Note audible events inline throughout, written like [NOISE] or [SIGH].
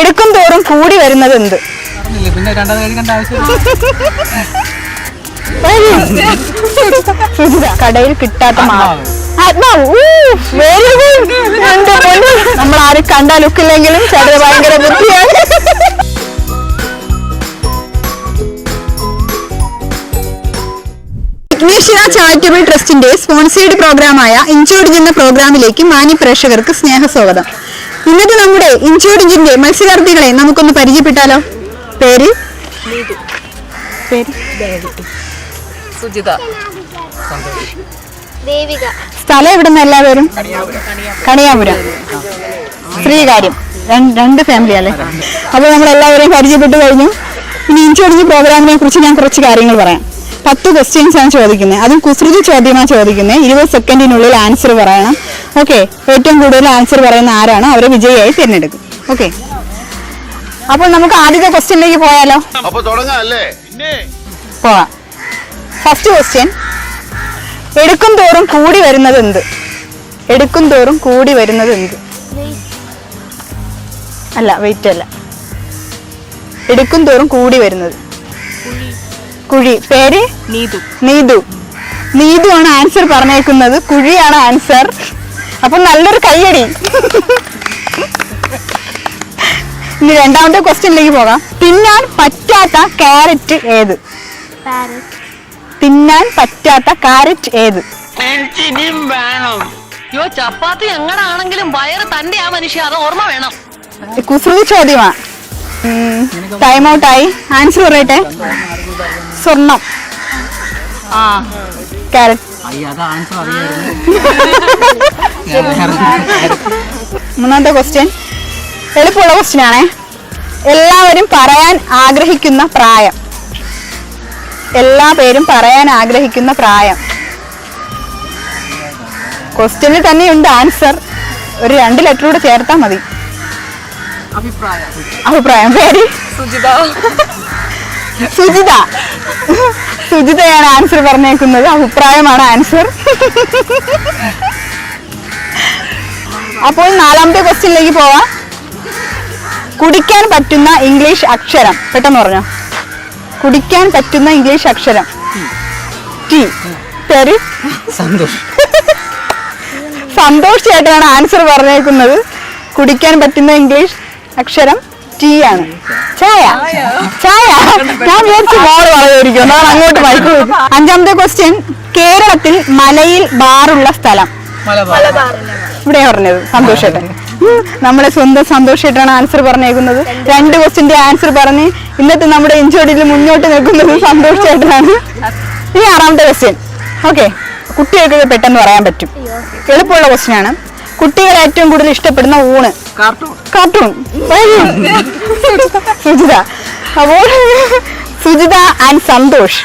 എടുക്കും തോറും കൂടി വരുന്നത് എന്ത് കടയിൽ കിട്ടാത്ത മാവ് നമ്മൾ ആരും കണ്ട? ലുക്കില്ലെങ്കിലും ചേട്ടന് ഭയങ്കര ബുദ്ധിയാണ്. വിഘ്നേശ്വര ചാരിറ്റബിൾ ട്രസ്റ്റിന്റെ സ്പോൺസേഡ് പ്രോഗ്രാമായ ഇൻചോർജ് എന്ന പ്രോഗ്രാമിലേക്ക് മാന്യ പ്രേക്ഷകർക്ക് സ്നേഹസ്വാഗതം. ഇന്നത്തെ നമ്മുടെ ഇൻചോർജിന്റെ മത്സരാർത്ഥികളെ നമുക്കൊന്ന് പരിചയപ്പെട്ടാലോ? പേര്? പേര് സുജിത. ദേവിക. സ്ഥലം എവിടെ നിന്ന് എല്ലാവരും? കണിയാപുരം. ശ്രീകാര്യം രണ്ട് രണ്ട് ഫാമിലി അല്ലേ? അപ്പോൾ നമ്മൾ എല്ലാവരെയും പരിചയപ്പെട്ടു കഴിഞ്ഞു. ഇനി ഇൻഷുറൻസ് പ്രോഗ്രാമിനെ കുറിച്ച് ഞാൻ കുറച്ച് കാര്യങ്ങൾ പറയാം. പത്ത് ക്വസ്റ്റ്യൻസ് ആണ് ചോദിക്കുന്നത്. അതും കുസൃതി ചോദ്യമാണ് ചോദിക്കുന്നത്. ഇരുപത് സെക്കൻഡിനുള്ളിൽ ആൻസർ പറയണം. ഓക്കെ ഏറ്റവും കൂടുതൽ ആൻസർ പറയുന്ന ആരാണോ അവരെ വിജയിയായി തിരഞ്ഞെടുക്കും. ഓക്കെ അപ്പോൾ നമുക്ക് ആദ്യത്തെ ക്വസ്റ്റ്യനിലേക്ക് പോയാലോ? പോവാം. ഫസ്റ്റ് ക്വസ്റ്റ്യൻ എടുക്കും തോറും കൂടി വരുന്നത് എന്ത്? എടുക്കും തോറും കൂടി വരുന്നത് എന്ത്? അല്ല വെയിറ്റ് അല്ല. എടുക്കും തോറും കൂടി വരുന്നത്? കുഴി. പേര്? നീതു. നീതു. നീതു ആണ് ആൻസർ പറഞ്ഞേക്കുന്നത്. കുഴിയാണ് ആൻസർ അപ്പൊ നല്ലൊരു കയ്യടി. ഇനി രണ്ടാമത്തെ ക്വസ്റ്റ്യനിലേക്ക് പോകാം. തിന്നാൻ പറ്റാത്ത കാരറ്റ് ഏത്? തിന്നാൻ പറ്റാത്ത കാരറ്റ് ഏത്? യോ ചപ്പാത്തി എങ്ങനാണെങ്കിലും വയറ് തന്റെ ആ മനുഷ്യ അത് ഓർമ്മ വേണം. കുസൃതി ചോദ്യമാ. ടൈം ഔട്ട് ആയി. ആൻസർ പറയട്ടെ. സ്വർണം. ആ. കാരറ്റ് അയ്യ അത് ആൻസർ അറിയായിരുന്നു. മൂന്നാമത്തെ ക്വസ്റ്റ്യൻ എളുപ്പമുള്ള ക്വസ്റ്റ്യൻ ആണേ. എല്ലാവരും പറയാൻ ആഗ്രഹിക്കുന്ന പ്രായം. എല്ലാ പേരും പറയാൻ ആഗ്രഹിക്കുന്ന പ്രായം. ക്വസ്റ്റ്യനിൽ തന്നെയുണ്ട് ആൻസർ ഒരു രണ്ട് ലെറ്റർ കൂടെ ചേർത്താൽ മതി. അഭിപ്രായം. അഭിപ്രായം. പേര് സുജിത. സുജിത. സുജിതയാണ് ആൻസർ പറഞ്ഞേക്കുന്നത്. അഭിപ്രായമാണ് ആൻസർ. അപ്പോൾ നാലാമത്തെ ക്വസ്റ്റ്യനിലേക്ക് പോവാം. കുടിക്കാൻ പറ്റുന്ന ഇംഗ്ലീഷ് അക്ഷരം. പെട്ടെന്ന് പറഞ്ഞോ. കുടിക്കാൻ പറ്റുന്ന ഇംഗ്ലീഷ് അക്ഷരം. ടി. പേര് സന്തോഷ്. സന്തോഷ് ചേട്ടനാണ് ആൻസർ പറഞ്ഞേക്കുന്നത്. കുടിക്കാൻ പറ്റുന്ന ഇംഗ്ലീഷ് അക്ഷരം ടി ആണ്. ചായ? ചായ. ഞാൻ വിചാരിച്ചു മോൾ പറയുമായിരിക്കും അതാണ് [LAUGHS] അങ്ങോട്ട് മൈക്ക്. അഞ്ചാമത്തെ ക്വസ്റ്റ്യൻ കേരളത്തിൽ മലയിൽ ബാറുള്ള സ്ഥലം. ഇവിടെ പറഞ്ഞത്. സന്തോഷേട്ടൻ. നമ്മുടെ സ്വന്തം സന്തോഷേട്ടനാണ് ആൻസർ പറഞ്ഞേക്കുന്നത്. രണ്ട് ക്വസ്റ്റിന്റെ ആൻസർ പറഞ്ഞ് ഇന്നത്തെ നമ്മുടെ ഇഞ്ചോടിയിൽ മുന്നോട്ട് നിൽക്കുന്നത് സന്തോഷ് ഈ ഇനി ആറാമത്തെ ക്വസ്റ്റ്യൻ ഓക്കെ കുട്ടികൾക്ക് പെട്ടെന്ന് പറയാൻ പറ്റും. എളുപ്പമുള്ള ക്വസ്റ്റ്യൻ ആണ്. കുട്ടികൾ ഏറ്റവും കൂടുതൽ ഇഷ്ടപ്പെടുന്ന ഊണ്. കാർട്ടൂൺ സുജിത. അപ്പോൾ സുജിത ആൻഡ് സന്തോഷ്.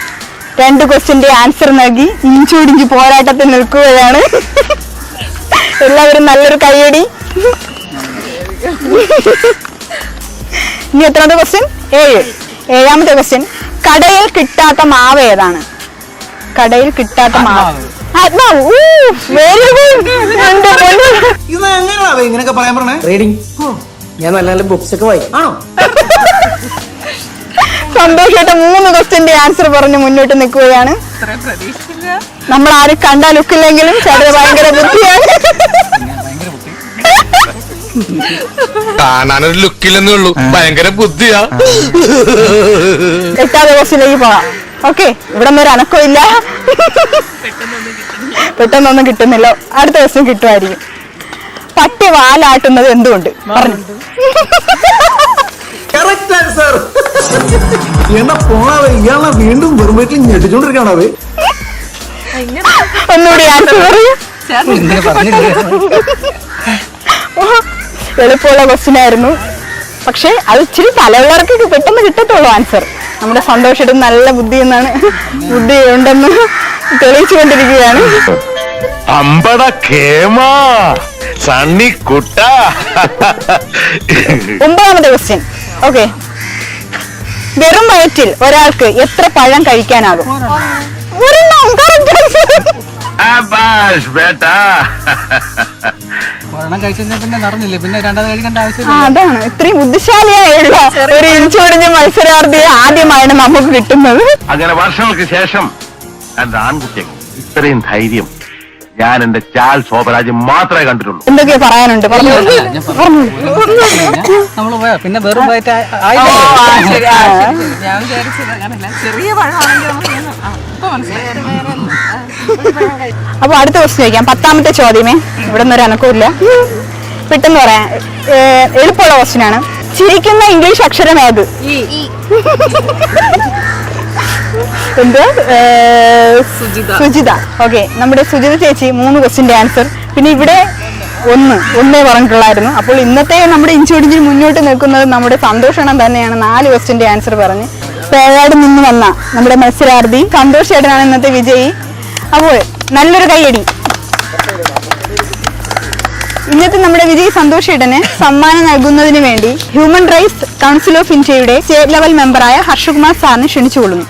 രണ്ട് ക്വസ്റ്റിന്റെ ആൻസർ നൽകി. ഇഞ്ചോടിഞ്ച് പോരാട്ടത്തിൽ നിൽക്കുകയാണ്. എല്ലാവരും നല്ലൊരു കൈയടി ഇനി എത്രാമത്തെ ക്വസ്റ്റ്യൻ ഏഴ്. ഏഴാമത്തെ ക്വസ്റ്റ്യൻ കടയിൽ കിട്ടാത്ത മാവ് ഏതാണ്? കടയിൽ കിട്ടാത്ത മാവ്. ആത്മാവ് വെരി ഗുഡ് ഇത് എങ്ങനെയാ ഇങ്ങനെയൊക്കെ പറയാൻ പറഞ്ഞേ? റീഡിങ് ഞാൻ നല്ല നല്ല ബുക്സ് ഒക്കെ വായിക്കും. ആണോ? സന്തോഷമായിട്ട് മൂന്ന് ക്വസ്റ്റിന്റെ ആൻസർ പറഞ്ഞ് മുന്നോട്ട് നിൽക്കുകയാണ്. നമ്മൾ ആരും കണ്ടാൽ ലുക്കില്ലെങ്കിലും ചേട്ടന് ഭയങ്കര ബുദ്ധിയാണ്. കാണാനൊരു ലുക്കില്ലെന്നേ ഉള്ളൂ. ഭയങ്കര ബുദ്ധിയാ. എട്ടാം ദിവസത്തിലേക്ക് പോവാം ഓക്കെ ഇവിടെ ഒന്നും ഒരു അനക്കം ഇല്ല. പെട്ടെന്നൊന്നും കിട്ടുന്നില്ല. അടുത്ത ദിവസം കിട്ടുമായിരിക്കും. പട്ടി വാലാട്ടുന്നത് എന്തുകൊണ്ട്? പറഞ്ഞു. വീണ്ടും ഒന്നുകൂടി എളുപ്പമുള്ള ക്വസ്റ്റ്യൻ ആയിരുന്നു. പക്ഷെ അത് ഇച്ചിരി തലവിളർക്ക് പെട്ടെന്ന് കിട്ടത്തുള്ളൂ ആൻസർ നമ്മുടെ സന്തോഷമായിട്ട് നല്ല ബുദ്ധി എന്നാണ് ബുദ്ധി ഉണ്ടെന്ന് തെളിയിച്ചുകൊണ്ടിരിക്കുകയാണ്. അമ്പട കേമാ സണ്ണിക്കുട്ട ഒമ്പതാമത്തെ ക്വസ്റ്റ്യൻ ഓക്കെ വെറും വയറ്റിൽ ഒരാൾക്ക് എത്ര പഴം കഴിക്കാനാകും? ഒരെണ്ണം ഒരെണ്ണം കഴിച്ചു പിന്നെ രണ്ടാമത് കഴിക്കേണ്ട അതാണ്. ഇത്രയും ബുദ്ധിശാലിയായുള്ള ഒരു ഇഞ്ചോടിഞ്ഞ മത്സരാർത്ഥിയെ ആദ്യമായാണ് നമുക്ക് കിട്ടുന്നത്. അങ്ങനെ വർഷങ്ങൾക്ക് ശേഷം എന്റെ ആൺകുട്ടികൾ ഇത്രയും ധൈര്യം ഞാൻ എന്റെ ചാൽ ശോഭരാജ് മാത്രമേ കണ്ടിട്ടുള്ളൂ. എന്തൊക്കെയാ പറയാനുണ്ട്. നമ്മൾ പോയാ പിന്നെ വെറും ഞാൻ വിചാരിച്ചത് ചെറിയ പഴമാണെങ്കിൽ നമുക്ക് ഇങ്ങനെ- ആ, ഇപ്പൊ മനസ്സിലായി അപ്പൊ അടുത്ത ക്വസ്റ്റ്യൻ ചോദിക്കാം. പത്താമത്തെ ചോദ്യമേ. ഇവിടെ നിന്ന് ഒരു അനക്കമില്ല പെട്ടെന്ന് പറയാം. എളുപ്പമുള്ള ക്വസ്റ്റ്യൻ ആണ്. ചിരിക്കുന്ന ഇംഗ്ലീഷ് അക്ഷരം ഏത്? എന്ത്? സുജിത. ഓക്കെ. നമ്മുടെ സുജിത ചേച്ചി മൂന്ന് ക്വസ്റ്റിന്റെ ആൻസർ പിന്നെ ഇവിടെ ഒന്ന് ഒന്നേ പറഞ്ഞിട്ടുള്ളായിരുന്നു. അപ്പോൾ ഇന്നത്തെ നമ്മുടെ ഇഞ്ചോടിഞ്ചിൽ മുന്നോട്ട് നിൽക്കുന്നത് നമ്മുടെ സന്തോഷണം തന്നെയാണ് നാല് ക്വസ്റ്റിന്റെ ആൻസർ പറഞ്ഞ്. പേരാട് നിന്ന് വന്ന നമ്മുടെ മത്സരാർത്ഥി. സന്തോഷ് ചേട്ടനാണ് ഇന്നത്തെ വിജയി. അപ്പോൾ നല്ലൊരു കൈയടി. ഇന്നത്തെ നമ്മുടെ വിജയ് സന്തോഷ് ചേട്ടന് സമ്മാനം നൽകുന്നതിന് വേണ്ടി ഹ്യൂമൻ റൈറ്റ്സ് കൗൺസിൽ ഓഫ് ഇന്ത്യയുടെ സ്റ്റേറ്റ് ലെവൽ മെമ്പറായ ഹർഷകുമാർ സാറിനെ ക്ഷണിച്ചുകൊള്ളുന്നു.